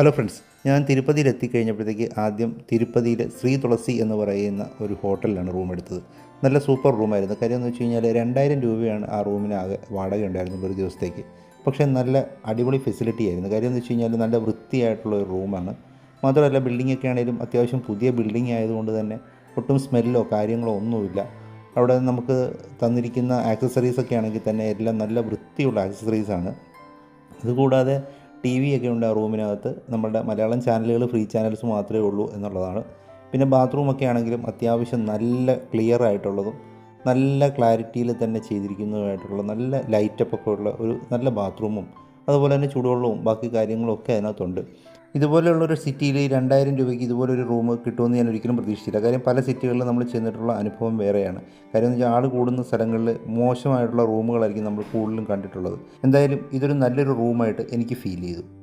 Hello friends ഞാൻ തിരുപ്പതിയിൽ എത്തിക്കഴിഞ്ഞപ്പോഴത്തേക്ക് ആദ്യം തിരുപ്പതിയിലെ ശ്രീ തുളസി എന്ന് പറയുന്ന ഒരു ഹോട്ടലിലാണ് റൂം എടുത്തത്. നല്ല സൂപ്പർ റൂമായിരുന്നു കാര്യം എന്ന് വെച്ച് കഴിഞ്ഞാൽ രണ്ടായിരം രൂപയാണ് ആ റൂമിന് ആകെ വാടക ഉണ്ടായിരുന്നു ഒരു ദിവസത്തേക്ക്. പക്ഷേ നല്ല അടിപൊളി ഫെസിലിറ്റി ആയിരുന്നു. കാര്യം എന്ന് വെച്ച് കഴിഞ്ഞാൽ നല്ല വൃത്തിയായിട്ടുള്ള ഒരു റൂമാണ്. മാത്രമല്ല ബിൽഡിംഗ് ഒക്കെ ആണെങ്കിലും അത്യാവശ്യം പുതിയ ബിൽഡിംഗ് ആയതുകൊണ്ട് തന്നെ ഒട്ടും സ്മെല്ലോ കാര്യങ്ങളോ ഒന്നുമില്ല. അവിടെ നമുക്ക് തന്നിരിക്കുന്ന ആക്സസറീസൊക്കെ ആണെങ്കിൽ തന്നെ എല്ലാം നല്ല വൃത്തിയുള്ള ആക്സസറീസാണ് അതുകൂടാതെ ടി വി ഒക്കെ ഉണ്ട് ആ റൂമിനകത്ത്. നമ്മുടെ മലയാളം ചാനലുകൾ ഫ്രീ ചാനൽസ് മാത്രമേ ഉള്ളൂ എന്നുള്ളതാണ്. പിന്നെ ബാത്റൂമൊക്കെ ആണെങ്കിലും അത്യാവശ്യം നല്ല ക്ലിയർ ആയിട്ടുള്ളതും നല്ല ക്ലാരിറ്റിയിൽ തന്നെ ചെയ്തിരിക്കുന്നതുമായിട്ടുള്ള നല്ല ലൈറ്റപ്പൊക്കെ ഉള്ള ഒരു നല്ല ബാത്റൂമും അതുപോലെ തന്നെ ചൂടുവെള്ളവും ബാക്കി കാര്യങ്ങളും ഒക്കെ അതിനകത്തുണ്ട്. ഇതുപോലെയുള്ളൊരു സിറ്റിയിൽ രണ്ടായിരം രൂപയ്ക്ക് ഇതുപോലൊരു റൂം കിട്ടുമെന്ന് ഞാൻ ഒരിക്കലും പ്രതീക്ഷിച്ചില്ല. കാര്യം പല സിറ്റികളിലും നമ്മൾ ചെന്നിട്ടുള്ള അനുഭവം വേറെയാണ്. കാര്യം എന്ന് വെച്ചാൽ ആൾ കൂടുന്ന സ്ഥലങ്ങളിൽ മോശമായിട്ടുള്ള റൂമുകളായിരിക്കും നമ്മൾ കൂടുതലും കണ്ടിട്ടുള്ളത്. എന്തായാലും ഇതൊരു നല്ലൊരു റൂമായിട്ട് എനിക്ക് ഫീൽ ചെയ്തു.